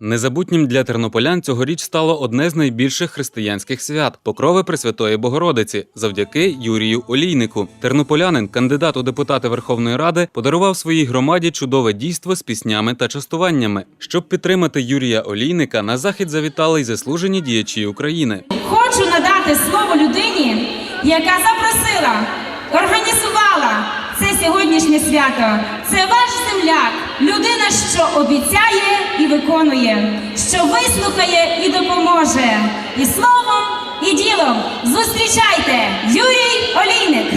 Незабутнім для тернополян цьогоріч стало одне з найбільших християнських свят покрови Пресвятої Богородиці завдяки Юрію Олійнику. Тернополянин, кандидат у депутати Верховної Ради, подарував своїй громаді чудове дійство з піснями та частуваннями. Щоб підтримати Юрія Олійника, на захід завітали й заслужені діячі України. Хочу надати слово людині, яка запросила, організувала це сьогоднішнє свято. Це ваш земляк, людина, що обіцяє і виконує, що вислухає і допоможе. І словом, і ділом зустрічайте Юрій Олійник.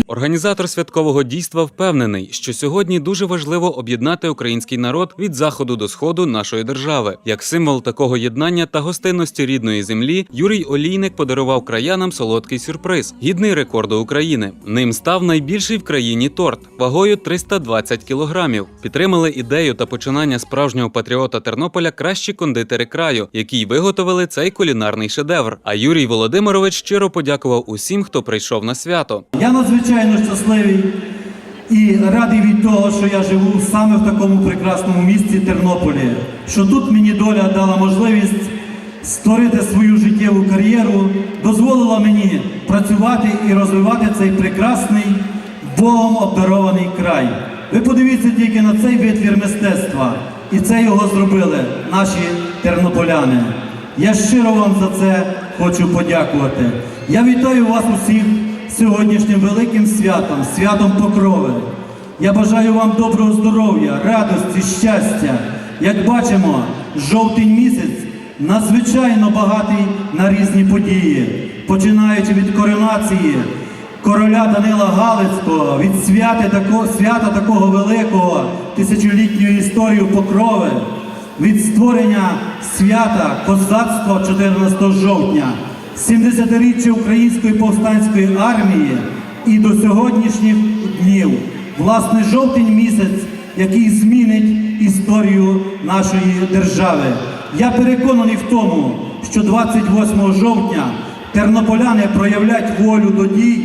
Організатор святкового дійства впевнений, що сьогодні дуже важливо об'єднати український народ від заходу до сходу нашої держави. Як символ такого єднання та гостинності рідної землі, Юрій Олійник подарував краянам солодкий сюрприз, гідний рекорду України. Ним став найбільший в країні торт вагою 320 кілограмів. Підтримали ідею та починання справжнього патріота Тернополя кращі кондитери краю, які виготовили цей кулінарний шедевр. А Юрій Володимирович щиро подякував усім, хто прийшов на свято. Я надзвичайно щасливий і радий від того, що я живу саме в такому прекрасному місті Тернополі, що тут мені доля дала можливість створити свою життєву кар'єру, дозволила мені працювати і розвивати цей прекрасний Богом обдарований край. Ви подивіться тільки на цей витвір мистецтва, і це його зробили наші тернополяни. Я щиро вам за це хочу подякувати. Я вітаю вас усіх сьогоднішнім великим святом, святом Покрови. Я бажаю вам доброго здоров'я, радості, щастя. Як бачимо, жовтень місяць надзвичайно багатий на різні події, починаючи від коронації короля Данила Галицького, від свята такого, свята такого великого тисячолітньої історії Покрови, від створення свята козацтва 14 жовтня, 70-річчя Української повстанської армії і до сьогоднішніх днів. Власне, жовтень місяць, який змінить історію нашої держави. Я переконаний в тому, що 28 жовтня тернополяни проявлять волю до дій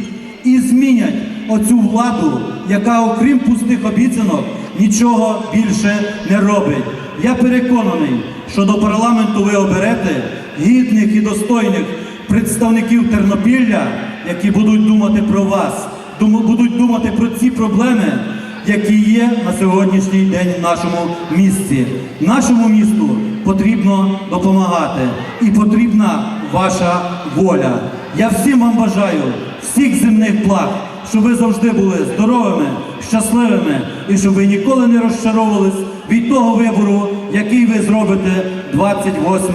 і змінять оцю владу, яка, окрім пустих обіцянок, нічого більше не робить. Я переконаний, що до парламенту ви оберете гідних і достойних представників Тернопілля, які будуть думати про вас, будуть думати про ці проблеми, які є на сьогоднішній день в нашому місті. Нашому місту потрібно допомагати і потрібна ваша воля. Я всім вам бажаю всіх земних благ, щоб ви завжди були здоровими, щасливими і щоб ви ніколи не розчаровувались від того вибору, який ви зробите 28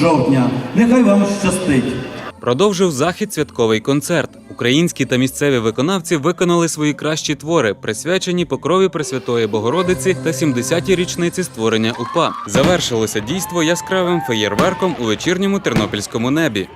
жовтня. Нехай вам щастить. Продовжив захід святковий концерт. Українські та місцеві виконавці виконали свої кращі твори, присвячені покрові Пресвятої Богородиці та 70-й річниці створення УПА. Завершилося дійство яскравим феєрверком у вечірньому тернопільському небі.